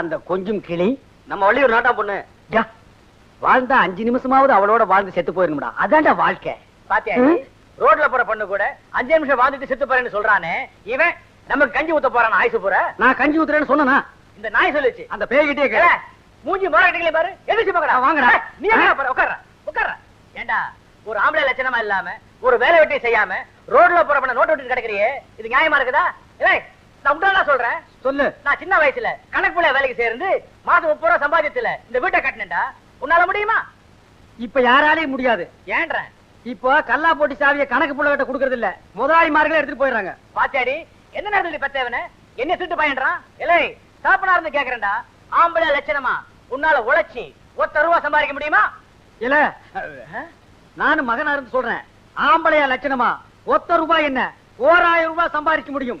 அந்த கொஞ்சம் கிளி. நம்ம வள்ளியூர் நாட்டா பொண்ணு. வாழ்ந்தா அஞ்சு நிமிஷமாவது அவளோட வாழ்ந்து செத்து போயிருங்கடா அதான்டா வாழ்க்கை. பாத்தியா? ரோட்ல போற பொண்ணு கூட அஞ்சு நிமிஷம் வாழ்ந்துட்டு செத்து போறேன்னு சொல்றானே. இவன் நமக்கு கஞ்சி ஊத்த போறான் ஆயுசு போற நான் கஞ்சி ஊத்துறேன்னு சொன்னா இந்த நாய் சொல்லுச்சு. அந்த பேய்கிட்டே ஏல, மூஞ்சி முறை பாரு. எதிர்த்து பாக்கடா வாங்கடா. நீ பாரு உட்கார்ற. உட்கார்ற. ஏண்டா ஒரு ஆம்பளை லட்சணமா இல்லாம ஒரு வேலை வெட்டி செய்யாம ரோட்ல போற பண்ண நோட்டு விட்டு கிடக்குறியே. இது நியாயமா இருக்குதா? ஏய் நான் சொல்றேன்? சொல்லு. நான் சின்ன வயசுல கணக்கு பிள்ளை வேலைக்கு சேர்ந்து மாசம் முப்பது ரூபா சம்பாதிச்சதுல இந்த வீட்டை கட்டினேன்டா. உன்னால முடியுமா? இப்ப யாராலையும் முடியாது. ஏன்றேன்? இப்போ கல்லா போட்டி சாவிய கணக்கு புள்ள கிட்ட கொடுக்கறது இல்ல. முதலாளிமார்களே எடுத்துட்டு போயிடுறாங்க. பாத்தியாடி என்ன நேரத்துல பெத்தவன என்ன சுட்டு பையன்றான்? இல்லை சாப்பனா இருந்து கேக்குறேன்டா. ஆம்பளை லட்சணமா? உன்னால உழைச்சி ஒத்த ரூபா சம்பாதிக்க முடியுமா? இல்ல. நானும் மகனா இருந்து சொல்றேன். ஆம்பளையா லட்சணமா? ஒத்த ரூபாய் என்ன? ஓராயிரம் ரூபாய் சம்பாதிக்க முடியும்.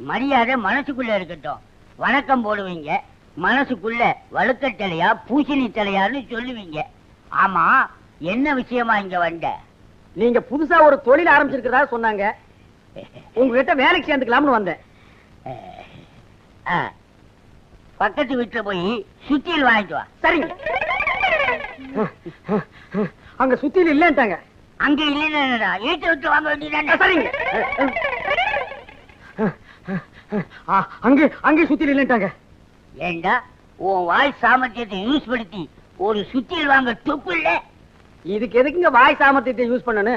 மரியாதை மனசுக்குள்ள இருக்கட்டும். வணக்கம் போடுவீங்க. மனசுக்குள்ள வழுக்கத்தலையா பூசணி தலையான்னு சொல்லுவீங்க. ஆமா என்ன விஷயமா இங்க வந்த? நீங்க புதுசா ஒரு தொழில் ஆரம்பிச்சிருக்கிறதா சொன்னாங்க. உங்ககிட்ட வேலைக்கு சேர்ந்துக்கலாம்னு வந்தேன். பக்கத்து வீட்டுல போய் சுத்தியல் வாங்கிட்டு வா. சரிங்க. அங்க சுத்தியில் இல்லன்ட்டாங்க. அங்க இல்லைன்னா வீட்டை விட்டு வாங்க வேண்டியதானே சரிங்க. அங்கே அங்கே சுத்தியில் இல்லன்ட்டாங்க ஏண்டா உன் வாய் சாமர்த்தியத்தை யூஸ் படுத்தி ஒரு சுத்தியல் வாங்க துப்பு இல்ல? இதுக்கு எதுக்குங்க வாய் சாமர்த்தியத்தை யூஸ் பண்ணனு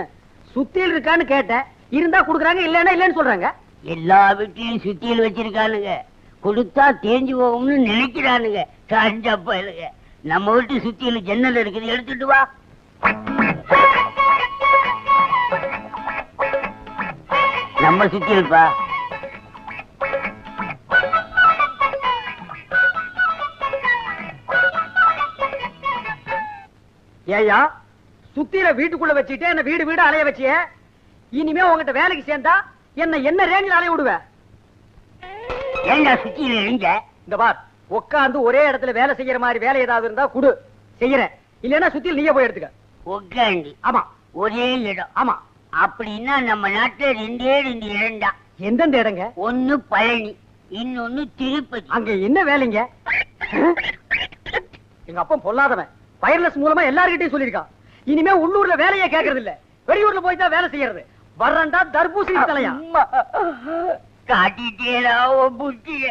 சுத்தியில் இருக்கான்னு கேட்டேன். இருந்தா குடுக்குறாங்க இல்லன்னா இல்லன்னு சொல்றாங்க. எல்லா வீட்லயும் சுத்தியல் வச்சிருக்கானுங்க. கொடுத்தா தேஞ்சு போகும்னு நினைக்கிறானுங்க. காஞ்சா பயலுங்க. நம்ம வீட்டு சுத்தியல் ஜன்னல் இருக்குது எடுத்துட்டு வா. நம்ம சுத்தியல்பா ஏயா சுத்தியில வீட்டுக்குள்ள வச்சுட்டு என்ன வீடு வீடு அலைய வச்சிய? இனிமே உங்ககிட்ட வேலைக்கு சேர்ந்தா என்ன என்ன ரேஞ்சில் அலைய விடுவ? ஏண்டா சுத்தியல் எரிஞ்ச இந்த பார் உட்காந்து ஒரே இடத்துல வேலை செய்யற மாதிரி வேலை ஏதாவது இருந்தா குடு. செய்யறேன். இல்லன்னா சுத்தியில் நீயே போய் எடுத்துக்க. உட்காந்து ஆமா. ஒரே இடம். ஆமா. அப்படின்னா நம்ம நாட்டுல ரெண்டே எந்தெந்த இடங்க? ஒண்ணு பழனி இன்னொன்னு திருப்பதி. அங்க என்ன வேலைங்க? எங்க அப்பா பொல்லாதவன். வயர்லெஸ் மூலமா எல்லார்கிட்டயும் சொல்லிருக்கான் இனிமே உள்ளூர்ல வேலையே கேக்குறது இல்ல வெளியூர்ல போய் தான் வேலை செய்யறது. வர்றண்டா தர்பூசணி தலையா. காட்டிட்டேடா புத்திய.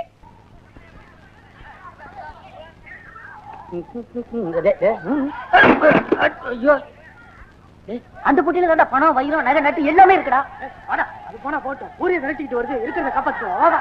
அந்த பொட்டியில தான்டா பணம் வைரம் நகை நட்டு எல்லாமே இருக்குடா. வாடா அது போனா போட்டும். ஊரிய நினைச்சுக்கிட்டு வருது. இருக்கிறத காப்பாத்து வாடா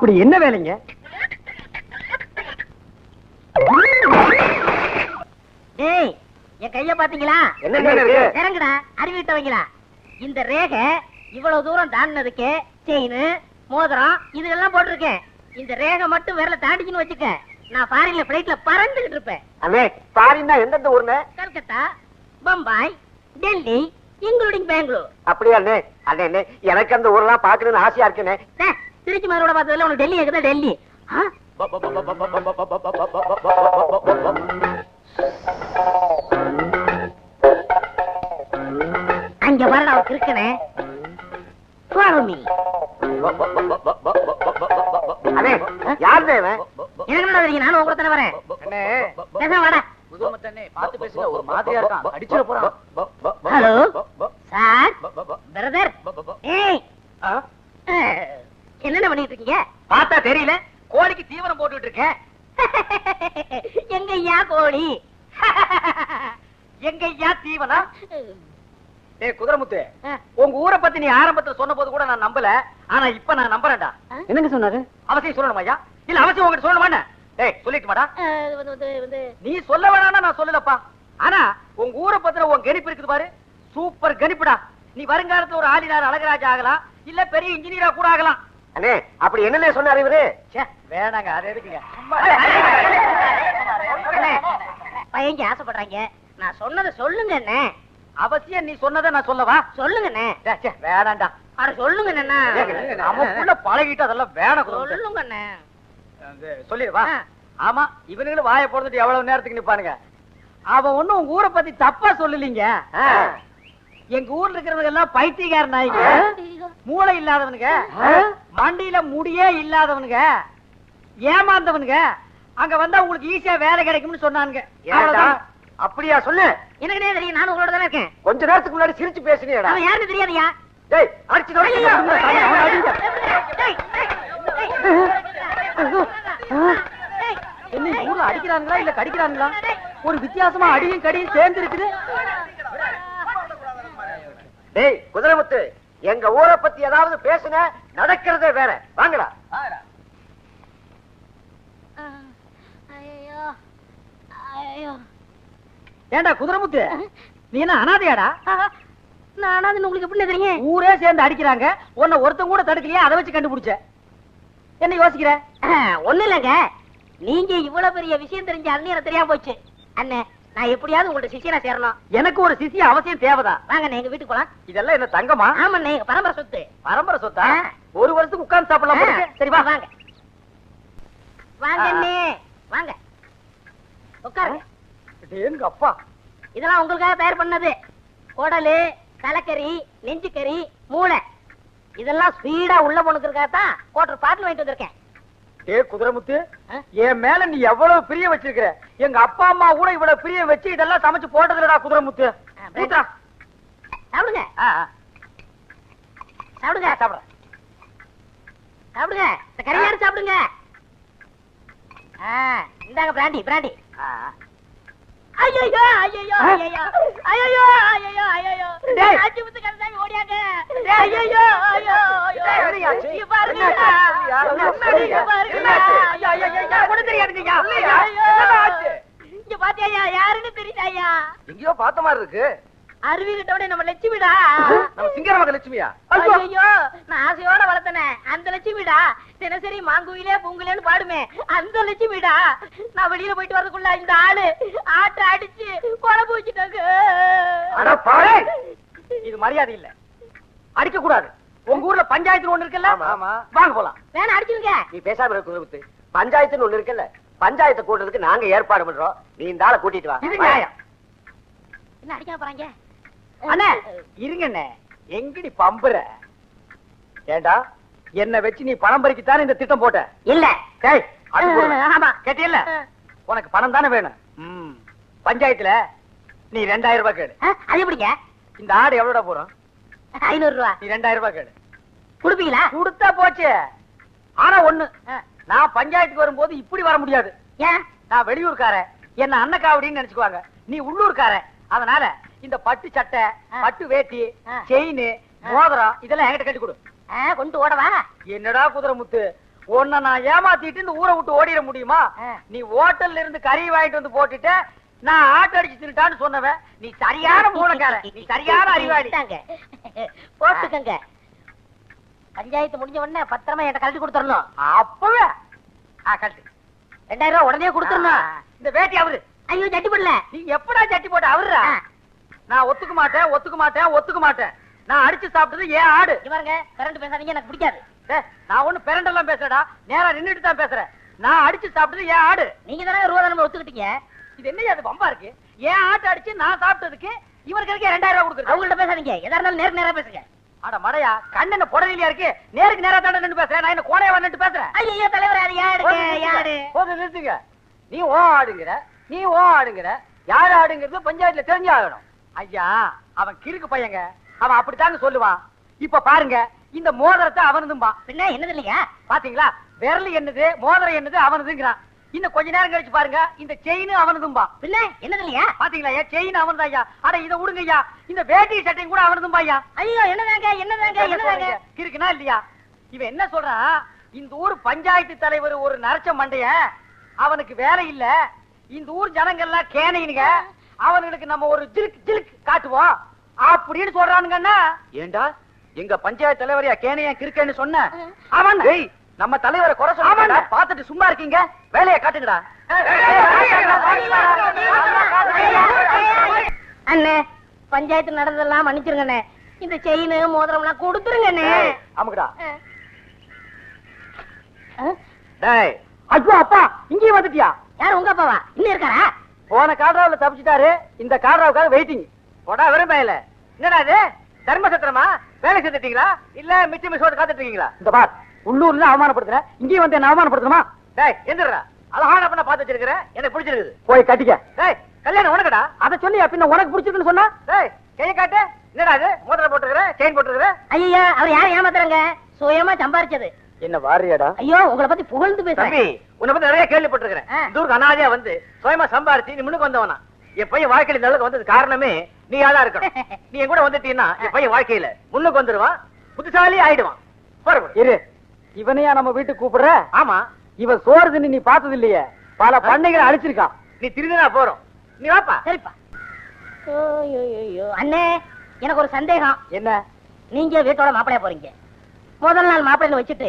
அப்படி என்ன வேலைங்க? ஏய் என் கைய பாத்தீங்களா இறங்குடா அறிவிட்டவங்களா இந்த ரேகை இவ்வளவு தூரம் தாண்டினதுக்கு செயின் மோதிரம் இதெல்லாம் போட்டிருக்கேன். இந்த ரேகை மட்டும் விரல தாண்டிச்சுன்னு வச்சுக்க. நான் ஃபாரின்ல பிளைட்ல பறந்துகிட்டு இருப்பேன். அண்ணே பாரின்னா எந்தெந்த ஊர்னே கல்கத்தா பம்பாய் டெல்லி இன்க்ளூடிங் பெங்களூர். அப்படியா அண்ணே? அண்ணே எனக்கு அந்த ஊர்லாம் பாக்கணும்னு ஆசையா இருக்குண்ணே. டேய், திருச்சி மதுரோட பார்த்ததுல உனக்கு டெல்லி இருக்குதா டெல்லி? அங்க வரடா இருக்கனே யாருண்ணே இவன்? எனக்கு நானும் உங்க தானே வரேன். வாடா. ஒரு மாதிரியா இருக்கான். அடிச்சிட போறான். ஹலோ? சார்? பிரதர்? ஏய்! என்னென்ன பண்ணிட்டு இருக்கீங்க? பார்த்தா தெரியல. கோழிக்கு தீவனம் போட்டுட்டு இருக்கேன் எங்க ஐயா கோழி? எங்க ஐயா தீவனம்? ஏய் குதிரமுத்து உங்க ஊரை பத்தி நீ ஆரம்பத்துல சொன்ன போது கூட நான் நம்பல. ஆனா இப்ப நான் நம்புறேன்டா. என்னங்க சொன்னாரு? அவசியம் சொல்லணுமா ஐயா? இல்ல அவசியம் உங்ககிட்ட சொல்லணுமா டேய் சொல்லிட்டு மாடா அஹ், வந்து வந்து வந்து. நீ சொல்ல வேணாம்னா நான் சொல்லலப்பா. ஆனா உங்க ஊரை பத்தின உன் கணிப்பு இருக்குது பாரு. சூப்பர் கணிப்புடா. நீ வருங்காலத்துல ஒரு ஆடினார் அழகராஜா ஆகலாம். இல்ல பெரிய இன்ஜினியரா கூட ஆகலாம். அண்ணே அப்படி என்னண்ணே சொன்னாரு இவரு வேணாங்க அது எதுக்குங்க பையங்க ஆசைப்படுறாங்க நான் சொன்னதை சொல்லுங்க அண்ணே அவசியம் நீ சொன்னதை நான் சொல்லவா சொல்லுங்க அண்ணே ச்சே, ச்சே, வேணாம்டா அட சொல்லுங்க அண்ணா நமக்குள்ள பழகிட்டு அதெல்லாம் வேணாம். சொல்லுங்க அண்ணே சொல்லிடுவா. ஆமா இவனுங்களும் வாயை போடுறதுட்டு எவ்வளவு நேரத்துக்கு நிப்பானுங்க அவன் ஒண்ணும் உங்க ஊரை பத்தி தப்பா சொல்லலீங்க. எங்க ஊர்ல இருக்கிறவங்க எல்லாம் பைத்தியக்கார நாய்ங்க மூளை இல்லாதவனுங்க மண்டியில முடியே இல்லாதவனுங்க ஏமாந்தவனுங்க அங்க வந்தா உங்களுக்கு ஈஸியா வேலை கிடைக்கும்னு சொன்னானுங்க. அப்படியா சொன்ன எனக்கு தெரியும் நானும் உங்களோட தானே இருக்கேன் கொஞ்ச நேரத்துக்கு முன்னாடி சிரிச்சு பேசுனியடா அவன் யாருன்னு தெரியாதுயா டேய் அடிச்சு. என்ன ஊர்ல அடிக்கிறாங்களா இல்ல கடிக்கிறாங்களா ஒரு வித்தியாசமா அடியும் கடியும் சேர்ந்து இருக்குது டேய் குதிரைமுத்து எங்க ஊரை பத்தி ஏதாவது பேசுன நடக்கிறதே வேற. வாங்கடா. ஐயோ ஐயோ ஏண்டா குதிரமுத்து? நீ என்ன அனாதையாடா? நானா அது உங்களுக்கு எப்படி தெரியும்? ஊரே சேர்ந்து அடிக்கிறாங்க. உன்னை ஒருத்தன் கூட தடுக்கலையா? அதை வச்சு கண்டுபிடிச்ச. என்ன யோசிக்கிற? ஒண்ணு இல்லங்க. நீங்க இவ்வளவு பெரிய விஷயம் தெரிஞ்ச அண்ணன் எனக்கு தெரியாம போச்சு. அண்ணே நான் எப்படியாவது உங்கள்ட்ட சிஷியனா சேரணும். எனக்கு ஒரு சிசி அவசியம் தேவைதான். வாங்க எங்க வீட்டுக்கு போலாம். இதெல்லாம் என்ன தங்கமா? ஆமாண்ணே எங்க பரம்பரை சொத்து. பரம்பரை சொத்தா. ஒரு வருஷத்துக்கு உட்கார்ந்து சாப்பிடலாம். சரி வா. வாங்க. வாங்க வாங்க. உட்காருங்க. எங்க அப்பா? இதெல்லாம் உங்களுக்காக தயார் பண்ணது. குடலு தலைக்கறி நெஞ்சுக்கறி மூளை. இதெல்லாம் ஸ்பீடா உள்ள போனுக்கிறதுக்காக தான் கோட்டர் பாட்டில் வாங்கிட்டு வந்திருக்கேன். ஏ குதிரமுத்து? என் மேல நீ எவ்வளவு பிரியம் வச்சிருக்கிற? எங்க அப்பா அம்மா கூட இவ்வளவு பிரியம் வச்சு இதெல்லாம் சமைச்சு போட்டதுலடா குதிரமுத்து. சாப்பிடுங்க. சாப்பிடுங்க. சாப்பிடுறேன். சாப்பிடுங்க. இந்த கறி யாரும் சாப்பிடுங்க. இந்தாங்க பிராண்டி பிராண்டி. ஐயோ ஐயோ? ஐயோ ஐயோ ஐயோ ஐயோ டேய். ஆச்சி முத்து கருந்தாங்க ஓடியாங்க ஐயோ ஐயோ ஐயோ? இங்க பாருங்க? இங்க பாருங்க? ஐயா, ஐயா, ஒண்ணும் தெரியாதுங்கய்யா. ஐயோ, ஐயோ. என்னடா ஆச்சு? இங்க பாத்தியா யாருன்னு தெரியுதாயா எங்கேயோ பார்த்த மாதிரி இருக்கு அருவி கிட்டோட நம்ம லட்சுமிடா. நம்ம சிங்கர மக லட்சுமியா? ஐயோ. நான் ஆசையோட வளர்த்தனே. அந்த லட்சுமிடா. தினசரி மாங்குயிலே பூங்குலேன்னு பாடுமே. அந்த லட்சுமிடா. நான் வெளியில போயிட்டு வரதுக்குள்ள இந்த ஆளு ஆட்டை அடிச்சு அட பாரு இது மரியாதை இல்ல. அடிக்க கூடாது. உங்க ஊர்ல பஞ்சாயத்து ஒண்ணு இருக்குல்ல. வாங்க போலாம். வேணா அடிச்சிருங்க. நீ பேசாம இருக்க பஞ்சாயத்துன்னு ஒண்ணு இருக்குல்ல? பஞ்சாயத்தை கூட்டுறதுக்கு நாங்க ஏற்பாடு பண்றோம். நீ இந்த ஆளை கூட்டிட்டு வா. இது நியாயம். என்ன அடிக்காம போறாங்க? அண்ணே இருங்க அண்ணே எங்கடி பம்புற? ஏண்டா என்ன வச்சு நீ பணம் பறிக்கத்தானே இந்த திட்டம் போட்ட? இல்ல. கேட்டியல்ல? உனக்கு பணம் தானே வேணும். பஞ்சாயத்துல நீ ரெண்டாயிரம் ரூபாய் கேடு அது எப்படிங்க? இந்த ஆடு எவ்வளோடா போறோம்? ஐநூறு ரூபா. நீ ரெண்டாயிரம் ரூபாய் கேடு கொடுப்பீங்களா? கொடுத்தா போச்சு. ஆனா ஒண்ணு. நான் பஞ்சாயத்துக்கு வரும்போது இப்படி வர முடியாது. ஏன்? நான் வெளியூர்காரன். என்ன அன்னக்காவடின்னு நினைச்சுக்குவாங்க. நீ உள்ளூர்காரன். அதனால இந்த பட்டு சட்டை. பட்டு வேட்டி. செயின் மோதிரம் இதெல்லாம் என்கிட்ட கட்டி கொடு. கொண்டு ஓடவா என்னடா குதிரை முத்து? உன்னை நான் ஏமாத்திட்டு இந்த ஊரை விட்டு ஓடிட முடியுமா. நீ ஹோட்டல்ல இருந்து கறி வாங்கிட்டு வந்து போட்டுட்ட நான் ஆட்டோ அடிச்சு திருட்டான்னு சொன்னவன். நீ சரியான மூலக்கார நீ சரியான அறிவாளி. போட்டுக்கங்க. பஞ்சாயத்து முடிஞ்ச உடனே பத்திரமா என்கிட்ட கழட்டி கொடுத்துடணும். அப்பவே. ஆ, கழட்டு. ரெண்டாயிரம் ரூபாய் உடனே கொடுத்துடணும். இந்த வேட்டி அவரு. ஐயோ சட்டி போடல. நீ எப்படா சட்டி போட்ட அவருடா. நான் ஒத்துக்க மாட்டேன் ஒத்துக்க மாட்டேன் ஒத்துக்க மாட்டேன். நான் அடிச்சு சாப்பிட்டது ஏன் ஆடு. பாருங்க கரண்ட் பேசாதீங்க எனக்கு பிடிக்காது. நான் ஒண்ணு பெரண்டெல்லாம் பேசுறடா நேரா நின்னுட்டு தான் பேசுறேன். நான் அடிச்சு சாப்பிட்டது ஏன் ஆடு. நீங்க தானே ரூபா தானே ஒத்துக்கிட்டீங்க? இது என்ன அது பம்பா இருக்கு? ஏன் ஆட்டு அடிச்சு நான் சாப்பிட்டதுக்கு இவருக்கு ரெண்டாயிரம் ரூபாய் கொடுக்குறது? அவங்கள்ட்ட பேசாதீங்க. எதா இருந்தாலும் நேருக்கு நேரா பேசுங்க. அட மடையா கண்ணன புடலியா இருக்கு? நேருக்கு நேரா தாண்ட நின்னு பேசுறேன். நான் என்ன கோடையா வந்துட்டு பேசுறேன்? ஐயோ தலைவர் அது யாருங்க? யாரு? போது நிறுத்துங்க. நீ ஓ ஆடுங்கிற நீ ஓ ஆடுங்கிற யார் ஆடுங்கிறது பஞ்சாயத்துல தெரிஞ்சு ஆகணும். ஐயா அவன் கிறுக்கு பையங்க. அவன் அப்படித்தாங்க சொல்லுவான். இப்ப பாருங்க இந்த மோதிரத்தை அவனதும்பா. பின்ன என்னது இல்லையா? பாத்தீங்களா? விரல் என்னது மோதிரம் என்னது அவனதுங்கிறான். இன்னும் கொஞ்ச நேரம் கழிச்சு பாருங்க இந்த செயின் அவனதும்பா. பின்ன என்னது இல்லையா? பாத்தீங்களா ஐயா செயின் அவனதா ஐயா. அட இத விடுங்க ஐயா. இந்த வேட்டி சட்டையும் கூட அவனதும்பா ஐயா. ஐயோ என்னதாங்க என்னதாங்க என்னதாங்க இருக்குனா இல்லையா? இவன் என்ன சொல்றான் இந்த ஊர் பஞ்சாயத்து தலைவர் ஒரு நரச்ச மண்டைய. அவனுக்கு வேலை இல்ல. இந்த ஊர் ஜனங்கள்லாம் கேனைனுங்க. அவனுக்கு நம்ம ஒரு ஜிலுக் ஜிலுக் காட்டுவோம். அப்படின்னு சொல்றானுங்கன்னா ஏண்டா? எங்க பஞ்சாயத்து தலைவரையா கேனையா கிறுக்கன்னு சொன்ன? அவன். ஏய் நம்ம தலைவரை குறை சொல்ல பாத்துட்டு சும்மா இருக்கீங்க? வேலையை காட்டுங்கடா. அண்ணே பஞ்சாயத்து நடந்ததெல்லாம் மன்னிச்சிருங்கண்ணே இந்த செயின் மோதிரம் எல்லாம் கொடுத்துருங்கண்ணே அமுக்குடா. ஆ? டேய். ஐயோ அப்பா இங்கேயும் வந்துட்டியா? யார் உங்க அப்பாவா? இன்னும் இருக்காரா? போன காட்ராவுல தப்பிச்சிட்டாரு. இந்த காட்ராவுக்காக வெயிட்டிங் போடா வெறும் பயல. என்னடா இது? தர்மசத்திரமா வேலை செஞ்சுட்டீங்களா? இல்ல மிச்ச மிஸ் காத்துட்டு இருக்கீங்களா இந்த பார் உள்ளூர்ல அவமானப்படுத்துற இங்கேயும் வந்து என்ன அவமானப்படுத்தணுமா? டேய் எந்திரா அழகான பண்ண பார்த்து வச்சிருக்கிறேன் எனக்கு பிடிச்சிருக்குது. போய் கட்டிக்க. டேய் கல்யாணம் உனக்குடா. அத சொல்லியா பின்ன உனக்கு பிடிச்சிருக்குன்னு சொன்னா? டேய் கையை காட்டு. என்னடா இது? மோதிரம் போட்டுக்கிற செயின் போட்டுக்கிற ஐயா அவர் யார் ஏமாத்துறாங்க? சுயமா சம்பாரிச்சது. என்ன வாரியாடா? ஐயோ உங்களை பத்தி புகழ்ந்து தம்பி பேசுறேன் உன்னை பத்தி நிறைய கேள்விப்பட்டிருக்கிறேன். ஊருக்கு அனாதையா வந்து சுயமா சம்பாரிச்சு நீ முன்னுக்கு வந்தவனா. என் பையன் வாழ்க்கையில இந்த அளவுக்கு வந்தது காரணமே நீ தான் இருக்கணும். நீ என் கூட வந்துட்டீன்னா என் பையன் வாழ்க்கையில முன்னுக்கு வந்துருவான் புத்திசாலி ஆயிடுவான். இரு. இவனையா நம்ம வீட்டுக்கு கூப்பிடுற? ஆமா. இவன் சோறு நீ பார்த்தது இல்லையே பல பண்ணைகளை அழிச்சிருக்கான் நீ திருந்தினா போறோம். நீ வாப்பா. சரிப்பா. அண்ணே எனக்கு ஒரு சந்தேகம். என்ன? நீங்க வீட்டோட மாப்பிளைய போறீங்க. முதல் நாள் மாப்பிள்ளைன்னு வச்சுட்டு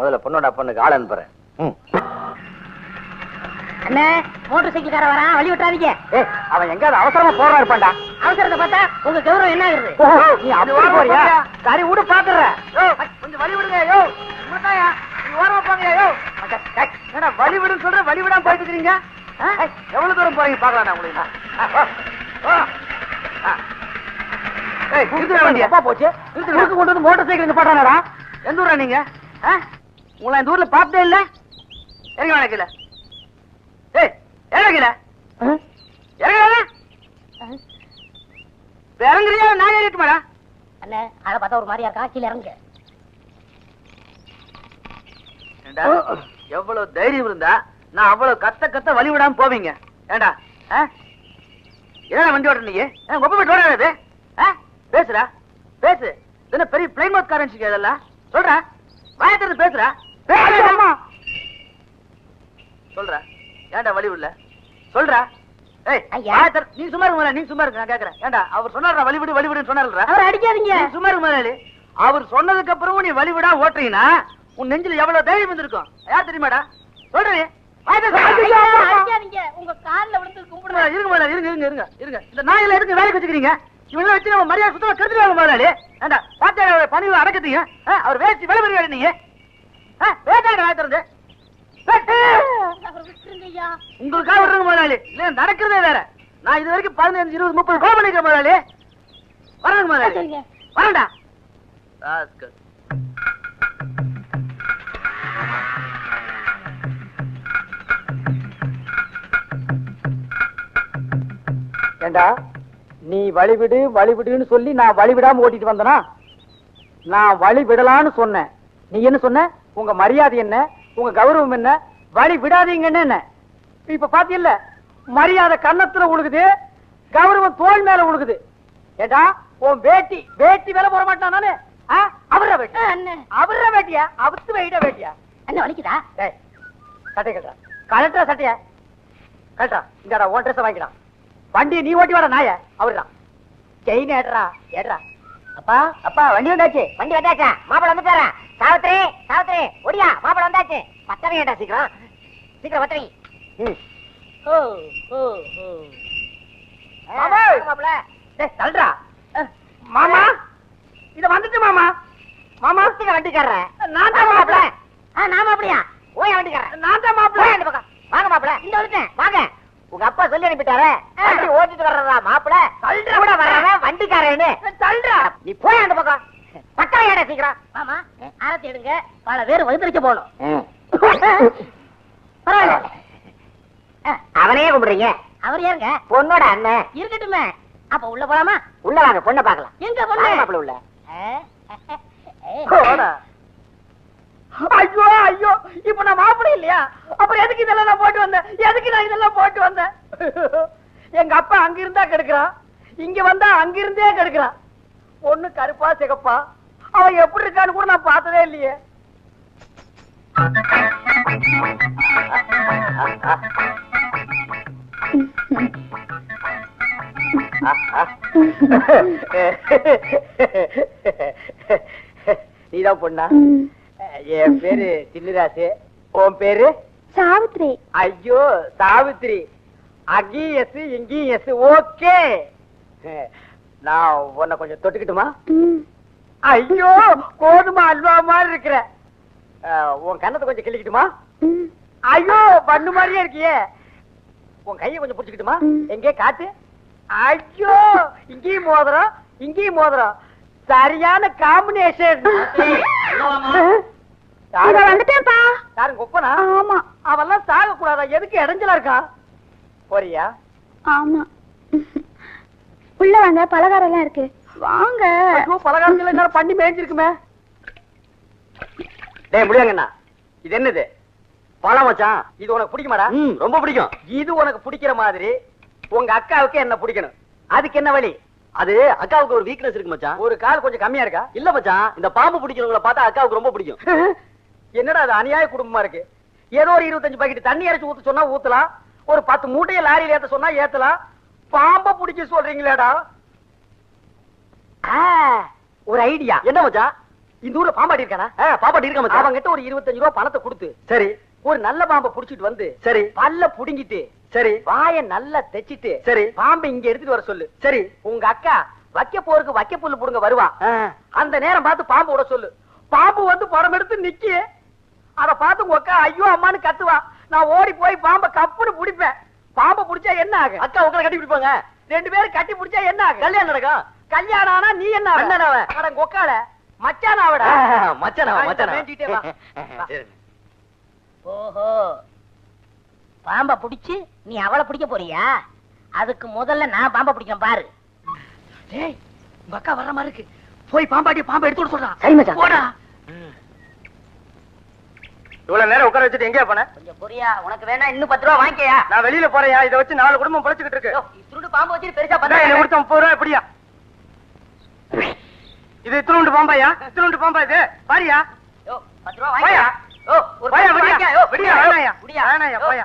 முதல்ல பொண்ணோட பொண்ணுக்கு ஆள் அனுப்புறேன். அண்ணே மோட்டர் சைக்கிள்கார வரான் வழி விட்டுறாதீங்க. ஏய் அவன் எங்கயாவது அவசரமா போறா இருப்பான்டா. அவசரத்தை பார்த்தா உங்க கௌரவம் என்ன ஆகுது? நீ அப்படி போறியா? சரி விடு பாத்துறேன். கொஞ்சம் வழி விடுங்க யோ. உங்களுதாயா நீ ஓரமா போங்க யோ. என்னடா வழி விடுன்னு சொல்ற வழி விடாம போயிட்டு இருக்கீங்க? எவ்வளவு தூரம் போறீங்க பாக்கலாம் உங்களுக்கு வண்டியை. அப்பா போச்சு. கொண்டு வந்து மோட்டார் சைக்கிள் நிப்பாட்டானடா. எந்த ஊரா நீங்க? ஆ? உங்களை இந்த ஊர்ல பார்த்ததே இல்ல. இறங்க வேணா கீழே. ஏய் இறங்க கீழே. இறங்க இறங்குறியா? நான் ஏறிட்டுமாடா அண்ணே அதை பார்த்தா ஒரு மாதிரியா இருக்கா? கீழே இறங்க. எவ்வளவு தைரியம் இருந்தா நான் அவ்வளவு கத்த கத்த வழி விடாம போவீங்க. ஏண்டா? என்னடா வண்டி ஓட்ட நீ? ஆ, ஒப்ப போட்டு ஓடாது பேசுடா. பேசு. என்ன பெரிய பிளைன் கரன்சி அதெல்லாம் சொல்றா. வாயத்திறது பேசுறா. சொல்றா. ஏன்டா வழி விடல சொல்றா. நீ சும்மா இருக்க நீ சும்மா இருக்க நான் கேக்குறேன். ஏண்டா அவர் சொன்னாரா வழி விடு வழி விடுன்னு சொன்னார்ல. அவரை அடிக்காதீங்க. நீ சும்மா இருக்க முதலாளி அவர் சொன்னதுக்கு அப்புறமும் நீ வழி விடா ஓட்டுறீங்கன்னா உன் நெஞ்சில எவ்வளவு தைரியம் வந்திருக்கும் யார் தெரியுமாடா? சொல்றேன் அடிக்காதீங்க. உங்க கால்ல விழுந்து கும்பிடுறேன் இருங்க முதலாளி இருங்க இருங்க இருங்க இருங்க. இந்த நாயில எதுக்கு வேலைக்கு வச்சுக்கிறீங்க? இவங்க வச்சு நம்ம மரியாதை சுத்தமா கெடுத்துருவாங்க முதலாளி ஏண்டா பாத்தியா பணிவு அடக்கத்தீங்க? அவர் வேஸ்ட் விலை பெரிய நீங்க. உங்களுக்காக விடுறங்க முதலாளி. இல்ல நடக்கிறதே வேற. நான் இது வரைக்கும் பதினஞ்சு இருபது முப்பது கோல் பண்ணிக்கிறேன் முதலாளி. சரிங்க. வரண்டா ஏண்டா? நீ வழிவிடு வழிவிடுன்னு சொல்லி நான் வழிவிடாம ஓட்டிட்டு வந்தனா? நான் வழி விடலான்னு சொன்னேன். நீ என்ன சொன்ன? உங்க மரியாதை என்ன? உங்க கௌரவம் என்ன? வழி விடாதீங்கன்னு என்ன இப்ப பாத்தியல்ல மரியாதை கன்னத்துல உழுகுது கௌரவம் தோல் மேல உழுகுது. ஏண்டா உன் வேட்டி வேட்டி மேல போட மாட்டான் நானு? அவர வேட்டி. அவர வேட்டியா? அவுத்து வைட வேட்டியா? அண்ணன் வலிக்குதா? சட்டை கட்டுறா கலட்டா சட்டைய. கட்டுறா இந்தாடா உன் ட்ரெஸ் வாங்கிடா. வண்டியை நீ ஓட்டி வர நாய. அவர்தான். செயின் ஏடுறா ஏடுறா. அப்பா அப்பா வண்டி வந்தாச்சு. வண்டி வந்தாச்சா? மாப்பிள வந்துட்டாரா சாவித்ரி சாவித்ரி ஒடியா மாப்பிள வந்தாச்சு. பத்தவை ஏட்டா சீக்கிரம்? சீக்கிரம் பத்தவை. ஓ ஓ ஓ மாமா. மாப்பிள டேய் தள்ளுடா. மாமா? இத வந்துட்டு மாமா. மாமா! மாப்பிள வண்டிக்காரர? நான் தான் மாப்பிள ஆ நான் மாப்பிளையா ஓய் வண்டிக்காரன் நான் தான் மாப்பிள அந்த பக்கம் வாங்க மாப்பிள இந்த வந்துட்டேன் வாங்க. உங்க அப்பா சொல்லி அனுப்பிட்டாரே. வண்டி ஓட்டிட்டு வர்றதா மாப்பிள தள்ளுடா. கூட வர்றவன் வண்டிக்காரன்னு. தள்ளுடா. நீ போய் அந்த பக்கம். பக்கம் ஏடா சீக்கிரம். மாமா ஆரத்தி எடுங்க. பல பேர் வகுத்தரிக்க போகணும். பரவாயில்ல. அவனையே கும்பிடுறீங்க? அவர் யாருங்க? பொண்ணோட அண்ணன். இருக்கட்டுமே. அப்ப உள்ள போலாமா? உள்ள வாங்க பொண்ணை பார்க்கலாம். எங்க பொண்ணு? மாப்பிள உள்ள. ஐயோ ஐயோ இப்ப நான் மாப்பிள்ளை இல்லையா? அப்புறம் எதுக்கு இதெல்லாம் நான் போட்டு வந்தேன்? எதுக்கு நான் இதெல்லாம் போட்டு வந்தேன்? எங்க அப்பா அங்க இருந்தா கெடுக்கிறான். இங்க வந்தா அங்க இருந்தே கெடுக்கிறான். பொண்ணு கருப்பா சிகப்பா. அவன் எப்படி இருக்கான்னு கூட நான் பார்த்ததே இல்லையே. நீதான் பொண்ணா? என் பேரு சின்னிராசு உன் பேரு? சாவித்ரி. ஐயோ சாவித்ரி. அங்கேயும் எஸ் இங்கேயும் எஸ். ஓகே. நான் உன்னை கொஞ்சம் தொட்டுக்கிட்டுமா? ஐயோ கோதுமை அல்வா மாதிரி இருக்கிற. உன் கண்ணத்தை கொஞ்சம் கிள்ளிக்கிட்டுமா? ஐயோ பண்ணு மாதிரியே இருக்கியே. உன் கையை கொஞ்சம் பிடிச்சுக்கிட்டுமா? எங்கே காட்டு? ஐயோ இங்கேயும் மோதிரம் இங்கேயும் மோதிரம். சரியான காம்பினேஷன் வந்துட்டேன்ப்பா. யாரும் கொப்பனா ஆமா. அவெல்லாம் சாக கூடாதா எதுக்கு இடைஞ்சலா இருக்கா? போறியா? ஆமா. உள்ள வாங்க பலகாரம் எல்லாம் இருக்கு. வாங்க. பலகாரத்துல என்னால பண்ணி மேய்ஞ்சிருக்குமே? டேய் முடியாங்கண்ணா. இது என்னது? பழம் மச்சான் இது உனக்கு பிடிக்குமாடா? ரொம்ப பிடிக்கும். இது உனக்கு பிடிக்கிற மாதிரி உங்க அக்காவுக்கு என்ன பிடிக்கணும்? அதுக்கு என்ன வழி? அது அக்காவுக்கு ஒரு வீக்னஸ் இருக்கு மச்சான். ஒரு கால் கொஞ்சம் கம்மியா இருக்கா? இல்ல மச்சான். இந்த பாம்பு பிடிக்கிறவங்கள பார்த்தா அக்காவுக்கு ரொம்ப பிடிக்கும். என்னடா அது அநியாய குடும்பமா இருக்கு? ஏதோ ஒரு இருபத்தஞ்சு பாக்கெட் தண்ணி அரைச்சு ஊத்த சொன்னா ஊத்தலாம். ஒரு பத்து மூட்டையை லாரியில ஏத்த சொன்னா ஏத்தலாம். பாம்ப பிடிக்க சொல்றீங்களேடா. ஒரு ஐடியா. என்ன மச்சான் இந்த ஊர்ல பாம்பாடி இருக்கானா? ஆ, பாப்பாட்டி இருக்க மச்சான் அவங்கிட்ட ஒரு இருபத்தஞ்சு ரூபா பணத்தை கொடுத்து சரி. ஒரு நல்ல பாம்பை புடிச்சிட்டு வந்து சரி. பல்ல புடுங்கிட்டு சரி. வாய நல்லா தைச்சிட்டு சரி. பாம்பை இங்க எடுத்துட்டு வர சொல்லு. சரி. உங்க அக்கா வைக்க போருக்கு வைக்க புல்லு புடுங்க வருவா. அந்த நேரம் பார்த்து பாம்பு விட சொல்லு. பாம்பு வந்து படம் எடுத்து நிக்கி. அத பார்த்து உங்க அக்கா ஐயோ அம்மான்னு கத்துவா. நான் ஓடி போய் பாம்பை கப்புன்னு பிடிப்பேன். பாம்பை பிடிச்சா என்ன ஆகும் அக்கா உங்களை கட்டி பிடிப்பாங்க. ரெண்டு பேரும் கட்டி பிடிச்சா என்ன ஆகும் கல்யாணம் நடக்கும். கல்யாணம் ஆனா நீ என்ன? அண்ணன். அட கொக்கால மச்சான் ஆவடா. ஆ, மச்சானா நான் மச்சானா மேய்ஞ்சிட்டே வா. சரி. ஓஹோ. பாம்ப பிடிச்சு நீ அவளை பிடிக்க போறியா? அதுக்கு முதல்ல நான் பாம்ப பிடிக்கிறேன் பாரு. டேய் உங்க அக்கா வர்ற மாதிரி இருக்கு. போய் பாம்பாட்டி பாம்பை எடுத்து சொல்றான் சரி மச்சான். போடா. இவ்வளவு நேரம் உட்கார வச்சுட்டு எங்கேயா போன கொஞ்சம் புரியா உனக்கு வேணா இன்னும் பத்து ரூபா வாங்கிக்கயா நான் வெளியில போறேயா இதை வச்சு நாலு குடும்பம் பழச்சுக்கிட்டு இருக்கு இத்துண்டு பாம்பு வச்சு பெருசா இந்தா, என்னை கொடுத்த முப்பது ரூபா எப்படியா இது இத்தினுண்டு பாம்பாயா இத்தினுண்டு பாம்பா இது பாரியா பத்து ரூபா போயா. வாங்கிக்கயா யோ, ஒரு ரூபா விடியா. விடியா, வேணாயா. விடியா. வேணாயா. போயா.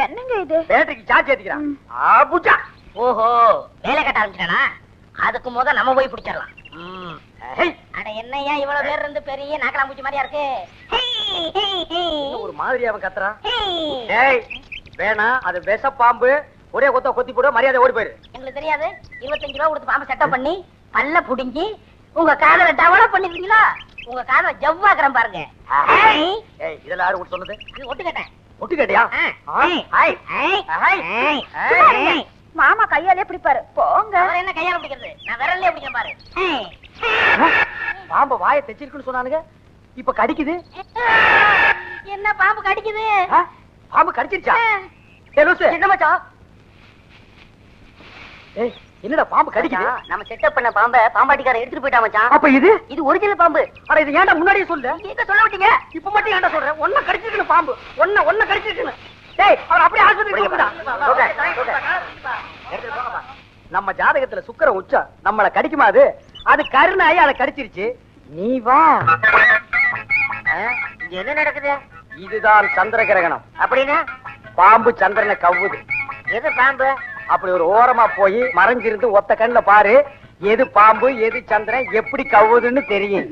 என்னங்க இது பேட்டரிக்கு சார்ஜ் ஏத்திக்கிறான் ஓஹோ வேலை கட்ட ஆரம்பிச்சிட்டானா அதுக்கு முத நம்ம போய் பிடிச்சிடலாம் அட என்னய்யா இவ்வளவு பேர் இருந்து பெரிய நாக்கலாம்பூச்சி மாதிரியா இருக்கு ஒரு மாதிரி அவன் கத்துறான் வேணாம் அது விஷ பாம்பு ஒரே கொத்த கொத்தி போடு மரியாதை ஓடி போயிரு. எங்களுக்கு தெரியாது. இருபத்தஞ்சு ரூபா கொடுத்து பாம்பு செட்டப் பண்ணி பல்ல புடுங்கி உங்க காதல டெவலப் பண்ணிருக்கீங்களா உங்க காதல ஜவ்வாக்குறேன் பாருங்க. இதெல்லாம் யாரு உனக்கு சொன்னது? ஒட்டு கேட்டேன். ஒட்டு கேட்டியா. மாமா கையாலே பிடிப்பாரு. போங்க. என்ன கையால பிடிக்கிறது? நான் விரல்லே பிடிக்கிறேன் பாரு. பாம்பு வாயை தைச்சிருக்குன்னு சொன்னானுங்க. இப்ப கடிக்குது. என்ன பாம்பு கடிக்குது? பாம்பு கடிச்சிருச்சா? ஏய் லூசு என்ன மச்சான் ஏய் என்னடா பாம்பு கடிக்குது? நம்ம செட்டப் பண்ண பாம்ப பாம்பாட்டிக்கார எடுத்துட்டு போயிட்டா மச்சான். அப்ப இது? இது ஒரிஜினல் பாம்பு. அட இது ஏன்டா முன்னாடியே சொல்லு? எங்க சொல்ல விட்டீங்க? இப்ப மட்டும் ஏன்டா சொல்றேன் ஒன்ன கடிச்சிருக்கணும் பாம்பு. ஒன்ன ஒன்ன கடிச்சிருக்கணும் டேய் அவர் அப்படியே ஆஸ்பத்திரி போடுங்க, போடுங்க, போடுங்க. நம்ம ஜாதகத்துல சுக்கிர உச்சம். நம்மள கடிக்குமா அது? அது கருணாயி அதை கடிச்சிருச்சு. நீ வா. இங்க என்ன நடக்குது? இதுதான் சந்திர கிரகணம் அப்படின்னா? பாம்பு சந்திரனை கவ்வுது. எது பாம்பு? அப்படி ஒரு ஓரமா போய் மறைஞ்சிருந்து ஒத்த கண்ணுல பாரு. எது பாம்பு எது சந்திரன் எப்படி கவுதுன்னு தெரியும்.